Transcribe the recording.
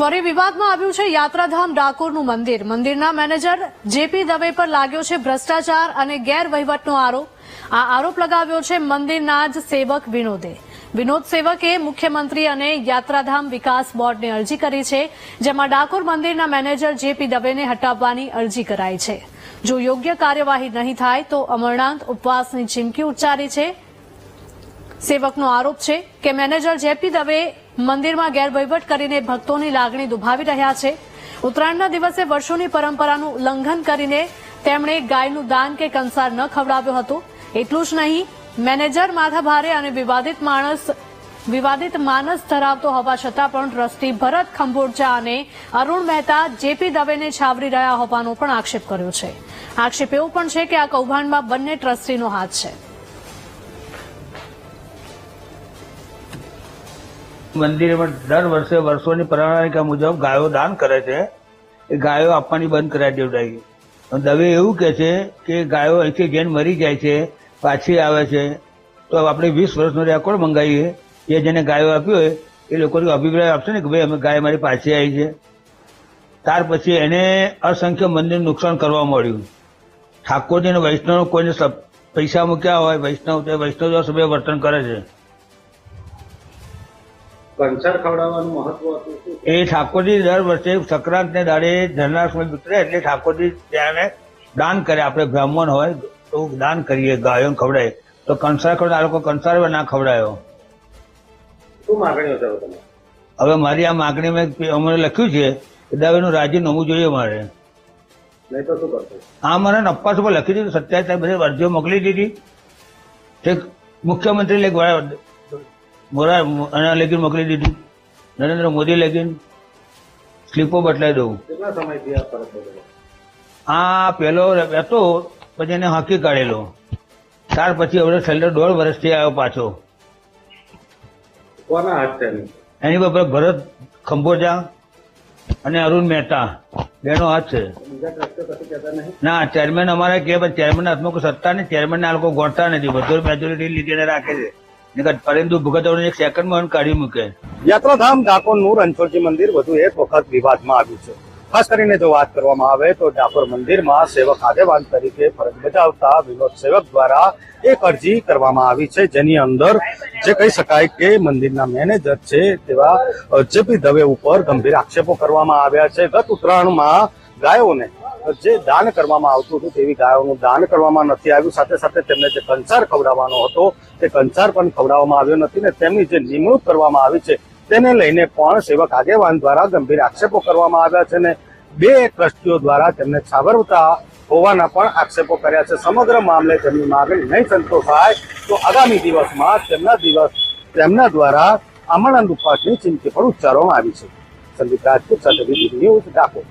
ફરી વિવાદમાં આવ્યું છે યાત્રાધામ ડાકોરનું મંદિર. મંદિરના મેનેજર જેપી દવે પર લાગ્યો છે ભ્રષ્ટાચાર અને ગેરવહીવટનો આરોપ. આ આરોપ લગાવ્યો છે મંદિરના જ સેવક વિનોદે. વિનોદ સેવકે મુખ્યમંત્રી અને યાત્રાધામ વિકાસ બોર્ડને અરજી કરી છે, જેમાં ડાકોર મંદિરના મેનેજર જેપી દવેને હટાવવાની અરજી કરાઈ છે. જો યોગ્ય કાર્યવાહી નહીં થાય તો અમરનાથ ઉપવાસની ચીમકી ઉચ્ચારી છે. સેવકનો આરોપ છે કે મેનેજર જેપી દવે મંદિરમાં ગેરવહીવટ કરીને ભક્તોની લાગણી દુભાવી રહ્યા છે. ઉત્તરાયણના દિવસે વર્ષોની પરંપરાનું ઉલ્લંઘન કરીને તેમણે ગાયનું દાન કે કંસાર ન ખવડાવ્યો હતો. એટલું જ નહીં, મેનેજર માથા ભારે અને વિવાદિત માણસ, વિવાદિત માનસ ધરાવતો હોવા છતાં પણ ટ્રસ્ટી ભરત ખંભોરજા અને અરુણ મહેતા જેપી દવેને છાવરી રહ્યા હોવાનો પણ આક્ષેપ કર્યો છે. આક્ષેપ એવો પણ છે કે આ કૌભાંડમાં બંને ટ્રસ્ટીનો હાથ છે. મંદિરમાં દર વર્ષે વર્ષોની પરંપરા મુજબ ગાયો દાન કરે છે. એ ગાયો આપવાની બંધ કરાવી દેવડાવી દવે એવું કે છે કે ગાયો અહીંથી જેન મરી જાય છે, પાછી આવે છે, તો આપણે વીસ વર્ષનો રેકોર્ડ મંગાવીએ. એ જેને ગાયો આપ્યો હોય, એ લોકોની અભિપ્રાય આપશે ને કે ભાઈ, અમે ગાય મારી પાછી આવી છે. ત્યાર પછી એને અસંખ્ય મંદિર નુકસાન કરવા મળ્યું. ઠાકોરજી અને વૈષ્ણવ કોઈને પૈસા મૂક્યા હોય, વૈષ્ણવ તે વૈષ્ણવ સભ્ય વર્તન કરે છે. કંસાર ખવડાવવાનું મહત્વ હતું શું? એ ઠાકોરજી દર વર્ષે સંક્રાંતને દાડે જન્માષ્ટમી ઉતરે એટલે ઠાકોરજી ત્યાં દાન કરે. આપણે બ્રાહ્મણ હોય તો દાન કરીએ ગાયો ખવડાય તો કંસાર ખવડાય આ લોકો કંસાર ના ખવડાયો. શું માગણીઓ હવે તમે? હવે મારી આ માગણી મેં અમને લખ્યું છે કે દાવેનું રાજીનામું જોઈએ મારે નહીં તો શું કરશો? આ મને નપ્પાસ ઉપર લખી દીધું. સત્યાવીસ તારીખ બધી અરજીઓ મોકલી દીધી. તે મુખ્યમંત્રી લેખ મોરા એના લેખીન મોકલી દીધું. નરેન્દ્ર મોદી લેખીન સ્લીપો બદલાઈ દઉં. કેટલા સમયથી આ આ પેલો હતો પછી એને હાંકી કાઢેલો. ત્યાર પછી હવે છેલ્લે દોઢ વર્ષથી આવ્યો પાછો. એની? પર ભરત ખંભોજા અને અરુણ મહેતા. બેનો હાથ છે. ના ચેરમેન અમારે કે ચેરમેન હાથમાં કોઈ સત્તા નહીં. ચેરમેન આ લોકો ગોઠતા નથી. બધું મેજોરિટી લીધીને રાખે છે. નહીંતર પરિંદુ એક સેકન્ડમાં કાઢી મૂકે. યાત્રાધામ ડાકોરનું રણછોડજી મંદિર વધુ એક વખત વિવાદમાં આવ્યું છે. ખાસ કરીને જો વાત કરવામાં આવે તો ડાકોર મંદિરમાં સેવક આગેવાન તરીકે ફરજ બજાવતા વિનોદ સેવક દ્વારા એક અરજી કરવામાં આવી છે, જેની અંદર જે કહી શકાય કે મંદિરના મેનેજર છે તેવા જેપી દવે ઉપર ગંભીર આક્ષેપો કરવામાં આવ્યા છે. ગત ઉત્તરાયણમાં ગાયોને જે દાન કરવામાં આવતું હતું તેવી ગાયોનું દાન કરવામાં નથી આવ્યું. સાથે સાથે તેમને જે કંસાર ખવડાવવાનો હતો, તે કંસાર પણ ખવડાવવામાં આવ્યો નથી ને તેમની જે નિમણૂક કરવામાં આવી છે, તેને લઈને પણ સેવક આગેવાન દ્વારા ગંભીર આક્ષેપો કરવામાં આવ્યા છે ને બે ટ્રસ્ટીઓ દ્વારા તેમને છાવરતા હોવાના પણ આક્ષેપો કર્યા છે. સમગ્ર મામલે તેમની માગણી નહીં સંતોષાય તો આગામી દિવસમાં તેમના દિવસ, તેમના દ્વારા આમણંદ ઉપવાસની ચીમકી પણ ઉચ્ચારવામાં આવી છે. સંદીપ રાજપૂત સાથે ડાકોર.